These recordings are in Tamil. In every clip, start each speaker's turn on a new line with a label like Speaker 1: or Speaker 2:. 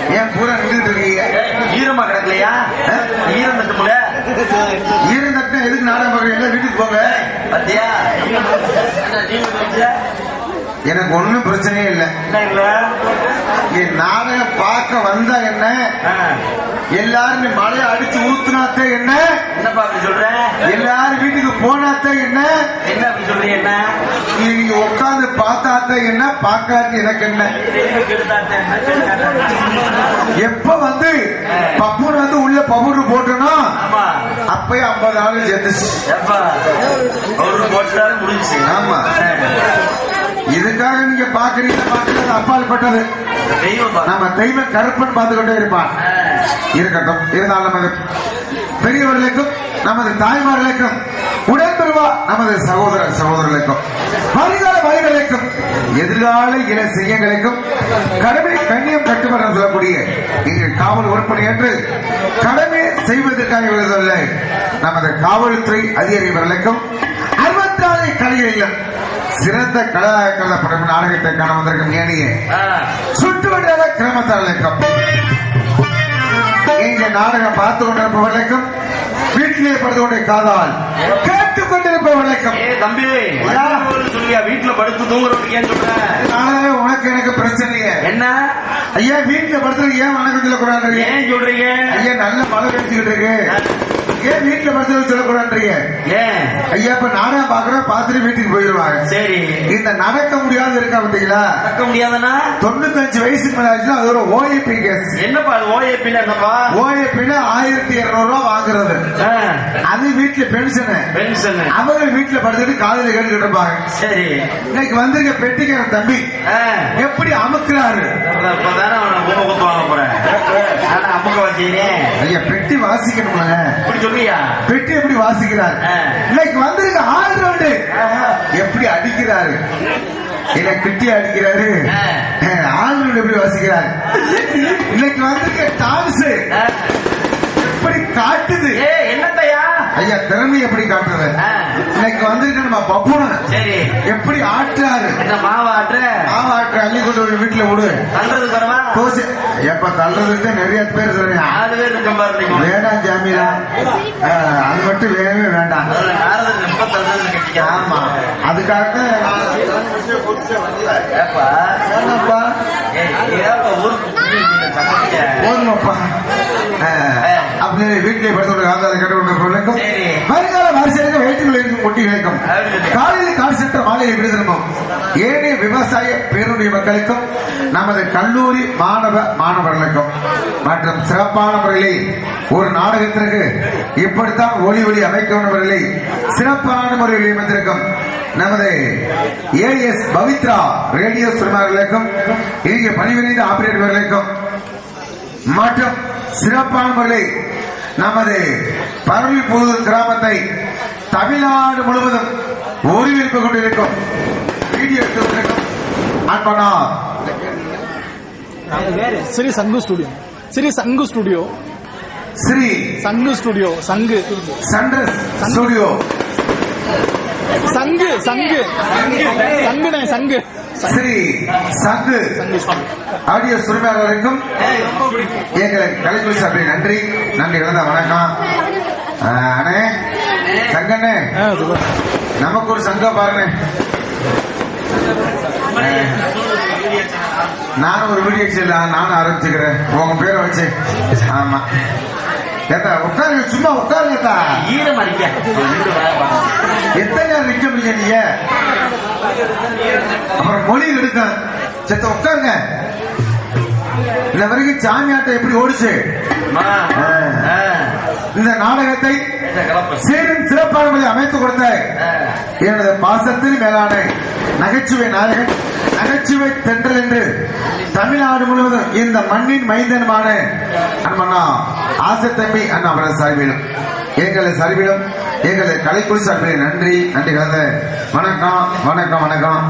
Speaker 1: நின்றுட்டு இருக்கீங்க?
Speaker 2: ஈரமா கிடக்கலையா ஈரம் தட்டுமுல
Speaker 1: ஈரம் தட்டினா எதுக்கு நாடகம் பார்க்குறீங்க? வீட்டுக்கு போங்க.
Speaker 2: பத்தியா?
Speaker 1: எனக்கு ஒண்ணும் பிரச்சனையே இல்லை. நாடகம் பார்க்க வந்தா என்ன? எல்லாரும் மழையை அடிச்சு ஊத்துனாத்தே என்ன?
Speaker 2: என்னப்பா அப்படி சொல்ற?
Speaker 1: எல்லாரும் வீட்டுக்கு போனாத்தே என்ன?
Speaker 2: என்ன அப்படி சொல்றீங்க என்ன?
Speaker 1: நீங்க உட்கார்ந்து பார்த்தாத்தே என்ன? பார்க்காது எனக்கு என்ன எப்ப வந்து பப்புன் வந்து உள்ள பவுடர் போட்டனோ
Speaker 2: ஆமா
Speaker 1: ஆளு சேர்ந்துச்சு
Speaker 2: அவரு போட்டாலும் முடிஞ்சுச்சு.
Speaker 1: ஆமா. இதுக்காக நீங்க பாக்குறீங்க பாக்குறது அப்பால் பட்டது. நம்ம தெய்வம் கருப்பன் பார்த்து கொண்டே இருப்பான் இருக்கட்டும் இருந்தாலும் நமது பெரியவர்களுக்கும் நமது தாய்மார்களுக்கும் உடன்பெறுவா நமது சகோதர சகோதரர்களுக்கும் வருகால வழிகளுக்கும் எதிர்கால இள செய்யங்களுக்கும் கடமை கண்ணியம் கட்டுமரம் சொல்லக்கூடிய இங்கு காவல் உறுப்பினை என்று கடமை செய்வதற்காக விடுதல்ல நமது காவல்துறை அதிகாரிகளுக்கும் அறுபத்தாறு கலைகளிலும் சிறந்த கலையாக கருதப்படும் நாடகத்தை காண வந்திருக்கும் ஏனியே சுற்றுவட்டார கிராமத்தார்களுக்கும் இங்க நாடகம் பார்த்து கொண்டிருப்பவர்களுக்கும் வீட்டிலே படுத்து கொண்டே காதால் கேட்டுக் கொண்டிருப்பவர்களுக்கும்
Speaker 2: ஏ தம்பி சொல்லியா? வீட்டுல படுத்து தூங்குறதுக்கு ஏன் சொல்ற?
Speaker 1: நாளே உனக்கு எனக்கு பிரச்சனையே.
Speaker 2: என்ன?
Speaker 1: ஐயா வீட்டுல படுத்து ஏன் வணக்கம் சொல்லக்கூடாது
Speaker 2: ஏன் சொல்றீங்க?
Speaker 1: ஐயா நல்ல மழை பெஞ்சுக்கிட்டு இருக்கு. ஏன் வீட்டுல படுத்து சொல்லக்கூடாதுன்றீங்க?
Speaker 2: ஏன்?
Speaker 1: ஐயா இப்ப நாடகம் பாக்குறோம் பார்த்துட்டு வீட்டுக்கு போயிருவாங்க
Speaker 2: சரி.
Speaker 1: இந்த நடக்க முடியாத இருக்கா பாத்தீங்களா
Speaker 2: நடக்க முடியாதுன்னா
Speaker 1: தொண்ணூத்தஞ்சு வயசுக்கு மேல ஆச்சுன்னா அது ஒரு ஓஏபி கேஸ்.
Speaker 2: என்னப்பா அது ஓஏபின்னு என்னப்பா?
Speaker 1: ஓஏபில ஆயிரத்தி இருநூறு ரூபாய் வாங்குறது. அது வீட்டுல பென்ஷனு.
Speaker 2: பென்ஷன்.
Speaker 1: அவங்க வீட்டுல படுத்துட்டு காலையில கேட்டுக்கிட்டு இருப்பாங்க.
Speaker 2: சரி.
Speaker 1: இன்னைக்கு வந்திருக்க பெட்டிக்கார தம்பி எப்படி அமுக்குறாரு? ஐயா பெட்டி வாசிக்கணும்ல.
Speaker 2: இப்படி சொல்லியா
Speaker 1: பெட்டி எப்படி வாசிக்கிறாரு. இன்னைக்கு வந்திருக்க ஆள் ரவுண்டு எப்படி அடிக்கிறாரு? இல்ல கிட்டி அடிக்கிறாரு. ஆள் எப்படி வாசிக்கிறாரு? இன்னைக்கு வந்திருக்க டான்ஸ். எப்படி காட்டுது?
Speaker 2: என்னத்தையா
Speaker 1: ஐயா திறமை எப்படி காட்டுறது. இன்னைக்கு வந்திருக்க நம்ம பப்புன எப்படி ஆட்டுறாரு?
Speaker 2: என்ன மாவாட்டு
Speaker 1: ஆவாட்டு அள்ளி கொண்டு வீட்டுல விடு.
Speaker 2: தள்ளுறது பரவா
Speaker 1: தோசை எப்ப தள்ளுறதுக்கு நிறைய பேர் சொல்றீங்க.
Speaker 2: நாலு பேர் இருக்க நீங்க.
Speaker 1: வேண்டாம் ஜாமீனா அது மட்டும் வேகவே வேண்டாம். ஆமா. அதுக்காக? போதுமாப்பா அப்படியே வீட்டிலே படுத்து காதால கட்டு கொண்டு பொருளுக்கும்
Speaker 2: சரி.
Speaker 1: வருங்கால வாரிசுகளுக்கும் வயிற்றுக்குள் இருக்கும் குட்டிகளுக்கும்
Speaker 2: அப்படி.
Speaker 1: காலையில் கால் சென்ற மாலையில் விடுதலும் ஏனைய விவசாய பேருடைய மக்களுக்கும் நமது கல்லூரி மாணவ மாணவர்களுக்கும் மற்றும் சிறப்பான முறையில் ஒரு நாடகத்திற்கு இப்படித்தான் ஒளி ஒளி அமைக்கவனவர்களை சிறப்பான முறையில் அமைந்திருக்கும் நமது ஏஎஸ் பவித்ரா ரேடியோ சினிமார்களுக்கும் இங்கே பணிபுரிந்த ஆபரேட்டர்களுக்கும் மற்றும் சிறப்பான முறையில் நமது பரவிப்புது கிராமத்தை தமிழ்நாடு முழுவதும் ஒருங்கிணைப்பு கொண்டிருக்கும். Video எடுத்திருக்கும் அன்பனா
Speaker 3: Sri Sangu studio. Sri Sangu studio.
Speaker 1: Sri
Speaker 3: Sangu studio. Sangu.
Speaker 1: சண்டஸ் ஸ்டுடியோ.
Speaker 3: சங்கு. சங்கு. சங்குனே சங்கு.
Speaker 1: ஸ்ரீ சங்கு ஆடியோ
Speaker 2: பிடிக்கும்.
Speaker 1: எங்களை கலைக்குழு சார்பில் நன்றி. நன்றி இழந்த வணக்கம். அண்ணே சங்கண்ணே நமக்கு ஒரு சங்கம் பாருங்க. நானும் ஒரு வீடியோ நானும் ஆரம்பிச்சுக்கிறேன். உங்க பேரை வச்சு. ஆமா. ஏத்தா உட்காருங்க சும்மா உட்காருங்கத்தா
Speaker 2: ஈரம் அடிக்க.
Speaker 1: எத்தனை நேரம் நிக்க முடியும் நீங்க அப்புறம் மொழி எடுக்க செத்த உட்காருங்க. இந்த வரைக்கும் சாமியாட்டம் எப்படி ஓடுச்சு? இந்த நாடகத்தை? சீரும் சிறப்பான முறையில் அமைத்துக் கொடுத்த எனது பாசத்தில் மேலான நகைச்சுவை நாயகன் நகைச்சுவை தென்றல் என்று தமிழ்நாடு முழுவதும் இந்த மண்ணின் மைந்தனுமான அண்ணா ஆசை தம்பி அண்ணா அவரது சார்பிலும். எங்களை சார்பிலும் எங்களை கலைக்குழு சார்பிலும் நன்றி நன்றி கலந்த வணக்கம் வணக்கம் வணக்கம்.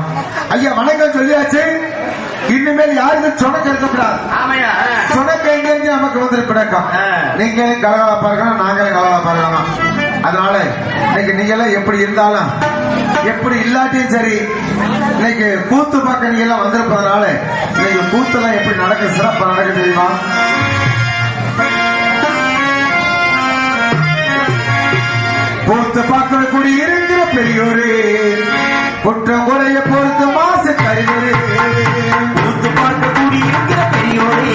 Speaker 1: ஐயா வணக்கம் சொல்லியாச்சு. இனிமேல் யாருக்கும் சொனக்கு இருக்கக்கூடாது. சொனக்கு எங்க நமக்கு வந்து பிணக்கம்
Speaker 2: ஆ.
Speaker 1: நீங்க கலகலப்பா இருக்கணும் நாங்களும் கலகலப்பா இருக்கணும். அதனால இன்னைக்கு நீங்க எல்லாம் எப்படி இருந்தாலும் எப்படி இல்லாட்டியும் சரி இன்னைக்கு கூத்து பார்க்க நீங்க எல்லாம் வந்திருப்பதனால இன்னைக்கு கூத்துலாம் எப்படி நடக்க சிறப்பா நடக்க தெரியுமா? பொறுத்து பார்க்கிற கூடி இருக்கிற பெரியோரே குற்றம் குறைய பொறுத்து மாசு கருவரே
Speaker 2: கூத்து பார்க்க கூடி இருக்கிற பெரியோரே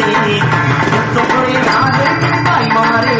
Speaker 2: குற்றம் குறைய நான் தாய்மாரே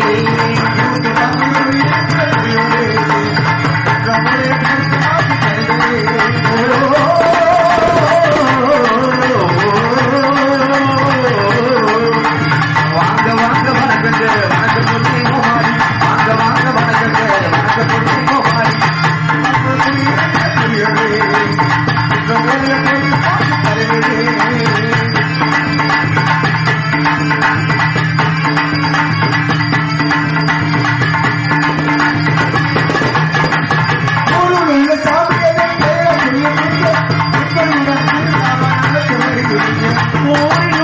Speaker 2: 我你。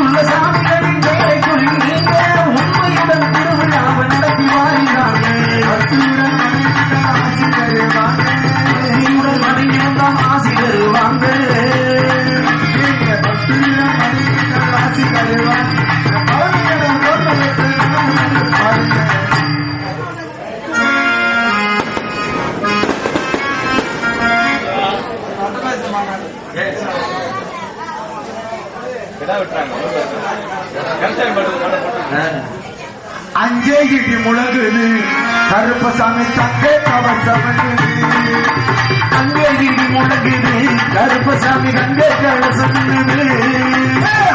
Speaker 1: அஞ்சே இடி முழகுது கருப்பசாமி தங்கை கவசம்.
Speaker 2: அஞ்சே இடி முழங்குது. கருப்பசாமி கங்கே கலசம்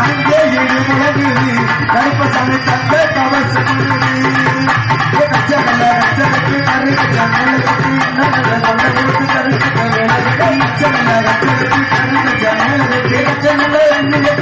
Speaker 1: அஞ்சே இடி முழங்குது. கருப்பசாமி தங்கை கவசம். கச்சகல்ல கச்சகத்து கரு கச்சகத்து நல்ல கொடுத்து கருக்கு கச்சகத்து கரு கச்சகத்து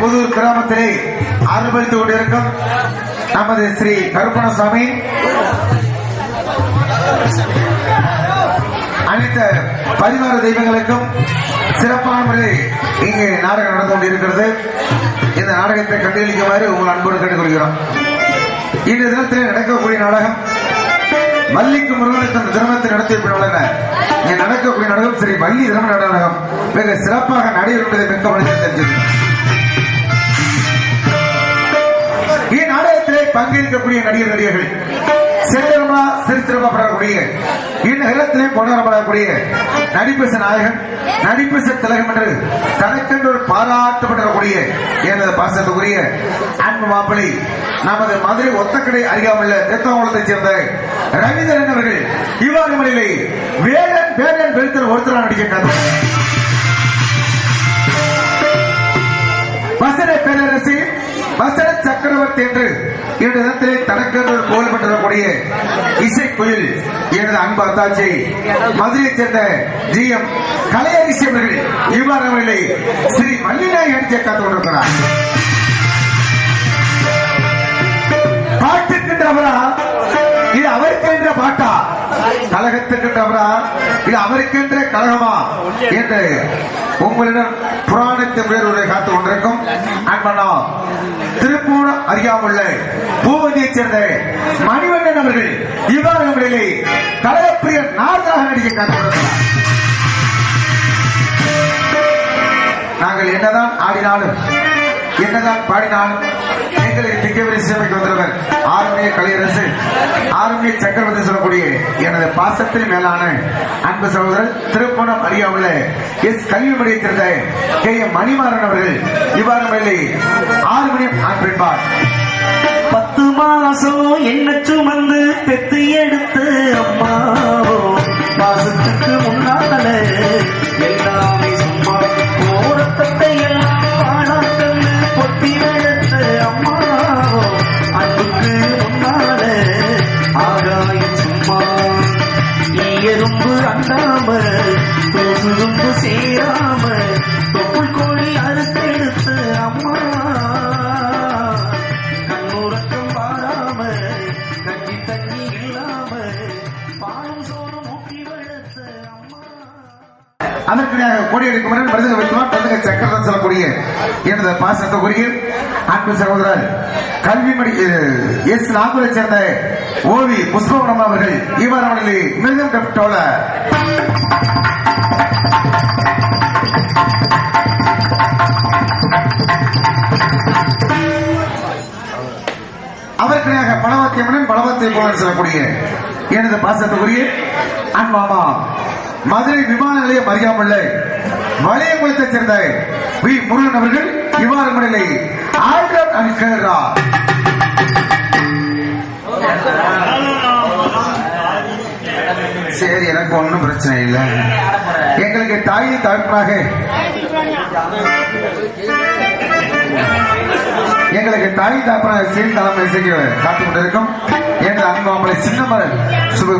Speaker 1: புதூர் கிராமத்திலே அனுபவித்துக் கொண்டிருக்கும் நமது ஸ்ரீ கருப்பணசாமி. அனைத்து பரிவார தெய்வங்களுக்கும் சிறப்பான முறையில் இங்கே நாடகம் நடந்து கொண்டிருக்கிறது. இந்த நாடகத்தை கண்டுகளிக்குமாறு உங்கள் அன்போடு கேட்டுக்கொள்கிறோம். இந்த தினத்தில் நடக்கக்கூடிய நாடகம் மல்லிக்கு முருகனுக்கு அந்த திருமணத்தை நடத்திய பின்னர் இங்கே நடக்கக்கூடிய நாடகம் ஸ்ரீ மல்லி திருமண நாடகம். மிக சிறப்பாக நடைபெறுவதை மிக்க மனிதன் தெரிஞ்சது பங்கேற்கக்கூடிய நடிகர் நடிகர்கள் சிறுத்திரமா படக்கூடிய இந்நகரத்திலே கொண்டாடப்படக்கூடிய நடிப்பச நாயகன் நடிப்பச திலகம் என்று தனக்கென்று ஒரு பாராட்டப்படக்கூடிய எனது பாசத்துக்குரிய அன்பு மாப்பிளை நமது மதுரை ஒத்தக்கடை அறியாமல் தெத்தங்குளத்தைச் சேர்ந்த ரவீந்திரன் அவர்கள் இவ்வாறு மணியிலே வேடன் வேடன் பெருத்தல் ஒருத்தரா நடிக்கின்றது கதை வசன பேரரசி வசன சக்கரவர்த்தி என்று இந்த இடத்திலே தனக்கென்று புகழ்பெற்றக்கூடிய இசை குயில் எனது அன்பு அத்தாச்சி மதுரையைச் சேர்ந்த ஜி எம் கலையரிசி அவர்கள் இவ்வாறு அவர்களை ஸ்ரீ மல்லிநாயகி அடிச்ச காத்து கொண்டிருக்கிறார். பாட்டுக்கின்றவரா இது அவருக்கென்ற பாட்டா? கழகத்துக்கின்றவரா இது அவருக்கென்ற கழகமா? என்று உங்களிடம் புராணத்தின் உயர்வுரை காத்துக் கொண்டிருக்கும் அன்பனா திருப்பூர் அறியாமுள்ள பூவதியைச் சேர்ந்த மணிவண்ணன் அவர்கள் இவ்வாறு நம்மளிலே கழகப்பிரியர் நார்தாக நடிக்க காத்துக் கொண்டிருக்கிறார் நாங்க ஆடினாலும் என்னதான் பாடினாலும் எங்களை திக்கவரி சேவைக்கு வந்தவர் ஆறுமணிய கலையரசு ஆறுமணிய சக்கரவர்த்தி சொல்லக்கூடிய எனது பாசத்தில் மேலான அன்பு சகோதரர் திருப்பணம் உள்ள எஸ் கல்வி மணியை சேர்ந்த கே எம் மணிமாறன் அவர்கள் இவ்வாறு மேலே ஆறு மணி ஆண்
Speaker 2: பத்து மாசம் என்ன சுமந்து
Speaker 1: அதற்குரியாக கோடியடி குமரன் மருதக வைத்துவார் தந்தக சக்கரம் சொல்லக்கூடிய எனது பாசத்துக்குரிய அன்பு சகோதரர் கல்விமணி அஹ், எஸ் நாகூரை சேர்ந்த ஓவி புஷ்பவனம் அவர்கள் இவர் அவர்களை மிருகம் கப்பிட்டோல அவருக்குரியாக பலவத்தியமனன் பலவத்தை போல சொல்லக்கூடிய எனது பாசத்துக்குரிய அன்பாமா மதுரை விமான நிலையம் அறியாமல்ல வளையங்குளத்தைச் சேர்ந்த வி. முருகன் அவர்கள் இவ்வாறு முறையிலே ஆயிரம் அனுக்கிறார் சரி எனக்கு ஒன்றும் பிரச்சனை இல்லை. எங்களுக்கு தாய் தகப்பனாக எங்களுக்கு தாய் தாப்பன சீர் தலைமை செய்ய காத்துக் கொண்டிருக்கும். எங்கள் அன்பாமலை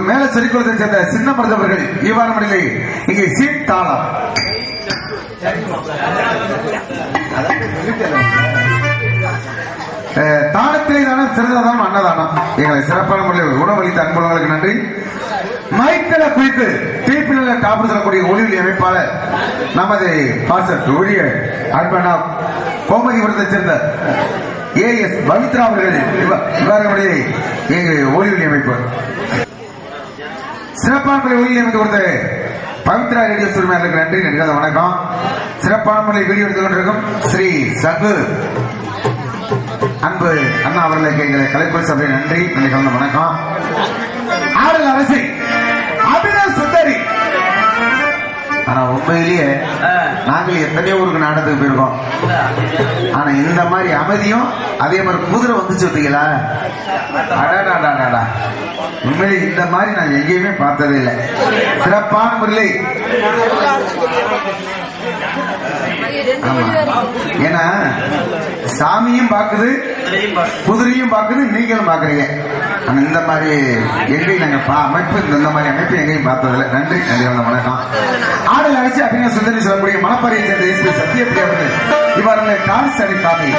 Speaker 1: மேல சொல்லிக்கொள்வதை சேர்ந்த சின்னமரது அவர்கள் இவ்வாறு மணிலே இங்கே சீட் தாளம் தானத்திலே தானம் சிறந்ததானம் அன்னதானம் எங்களை சிறப்பான முறையில் உணவளித்த அன்புள்ளவர்களுக்கு நன்றி. மைக்கல குறித்து தீர்ப்பில் காப்பு சொல்லக்கூடிய ஒளிவில் அமைப்பாளர் நமது பாசத் ஊழியர் அன்பனா கோமதி கோமதிபுரத்தைச் சேர்ந்த ஏ எஸ் பவித்ரா அவர்கள் இவ- அமைப்பு எங்கள் சிறப்பான முறை ஒளி அமைத்து கொடுத்த பவித்ரா ரேடியோ உரிமையாளருக்கு நன்றி நன்றிகாத வணக்கம். சிறப்பான முறை வீடியோ எடுத்துக் கொண்டிருக்கும் ஸ்ரீ சகு அன்பு அண்ணா அவர்களுக்கு எங்களை கலைப்பு சபை நன்றி நன்றி கலந்த வணக்கம். ஆடல் அரசி அபினவ் சுந்தரி. ஆனா உண்மையிலேயே நாங்கள் எத்தனையோ ஊருக்கு நாடகத்துக்கு போயிருக்கோம். ஆனா இந்த மாதிரி அமைதியும் அதே மாதிரி குதிரை வந்துச்சு பார்த்தீங்களா? அடாடாடாடாடா உண்மையிலே இந்த மாதிரி நான் எங்கேயுமே பார்த்ததே இல்லை. சிறப்பான முறையில். ஏன்னா சாமியும் பாக்குது குதிரையும் பாக்குது நீங்களும் பாக்குறீங்க. ஆனா இந்த மாதிரி எங்கேயும் நாங்க பா- அமைப்பு இந்த மாதிரி அமைப்பு எங்கேயும் பார்த்ததில்லை. நன்றி நன்றி வணக்கம் ஆடல் அடிச்சு அப்படின்னு சுந்தரி சொல்லக்கூடிய மணப்பாறையை சேர்ந்த சத்யபிரியா அவர்கள். இவர்களை கால் சரி காமி